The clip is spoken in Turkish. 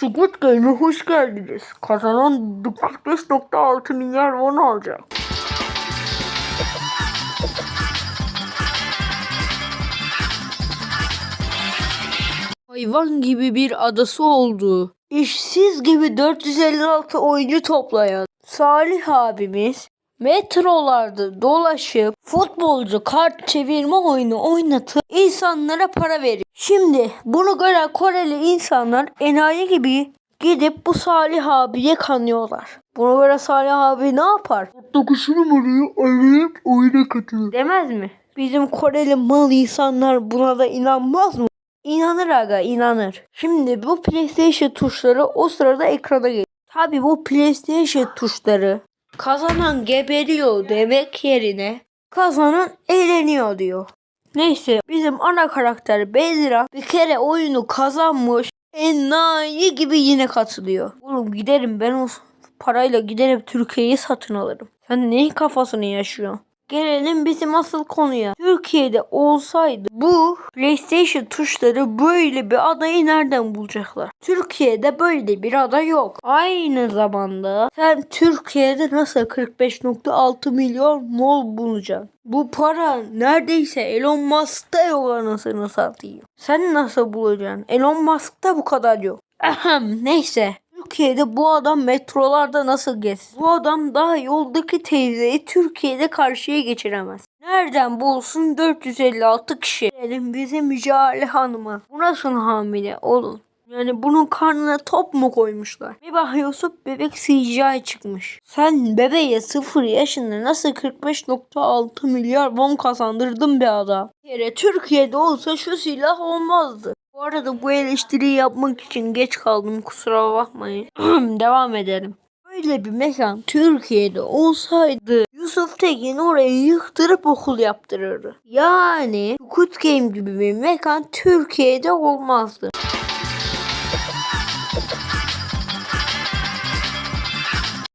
Squid Game'e hoş geldiniz. Kazanan 45.6 milyar won alacak. Hayvan gibi bir adası oldu. İşsiz gibi 456 oyuncu toplayan Salih abimiz metrolarda dolaşıp futbolcu kart çevirme oyunu oynatıp insanlara para veriyor. Şimdi bunu gören Koreli insanlar enayi gibi gidip bu Salih abiye kanıyorlar. Bunu gören Salih abi ne yapar? Dokuşu numarayı arayıp oyuna katılır. Demez mi? Bizim Koreli mal insanlar buna da inanmaz mı? İnanır aga inanır. Şimdi bu PlayStation tuşları o sırada ekrana geliyor. Tabi bu PlayStation tuşları kazanan geberiyor demek yerine kazanan eğleniyor diyor. Neyse bizim ana karakter Bezira bir kere oyunu kazanmış enayi gibi yine katılıyor. Oğlum giderim ben o parayla giderim Türkiye'yi satın alırım. Sen neyin kafasını yaşıyorsun? Gelelim bizim asıl konuya. Türkiye'de olsaydı bu PlayStation tuşları böyle bir adayı nereden bulacaklar? Türkiye'de böyle bir aday yok. Aynı zamanda sen Türkiye'de nasıl 45.6 milyon mol bulacaksın? Bu para neredeyse Elon Musk'ta yok anasını satayım. Sen nasıl bulacaksın? Elon Musk'ta bu kadar yok. Ahem, neyse. Türkiye'de bu adam metrolarda nasıl gezsin? Bu adam daha yoldaki teyzeyi Türkiye'de karşıya geçiremez. Nereden bulsun 456 kişi? Gelelim bizim Jale Hanım'a. Bu nasıl hamile oğlum? Yani bunun karnına top mu koymuşlar? Bir bakıyorsun bebek CGI çıkmış. Sen bebeğe 0 yaşında nasıl 45.6 milyar won kazandırdın be adam? Bir kere Türkiye'de olsa şu silah olmazdı. Bu arada bu eleştiriyi yapmak için geç kaldım kusura bakmayın. Devam edelim. Böyle bir mekan Türkiye'de olsaydı Yusuf Tekin orayı yıktırıp okul yaptırırdı. Yani Squid Game gibi bir mekan Türkiye'de olmazdı.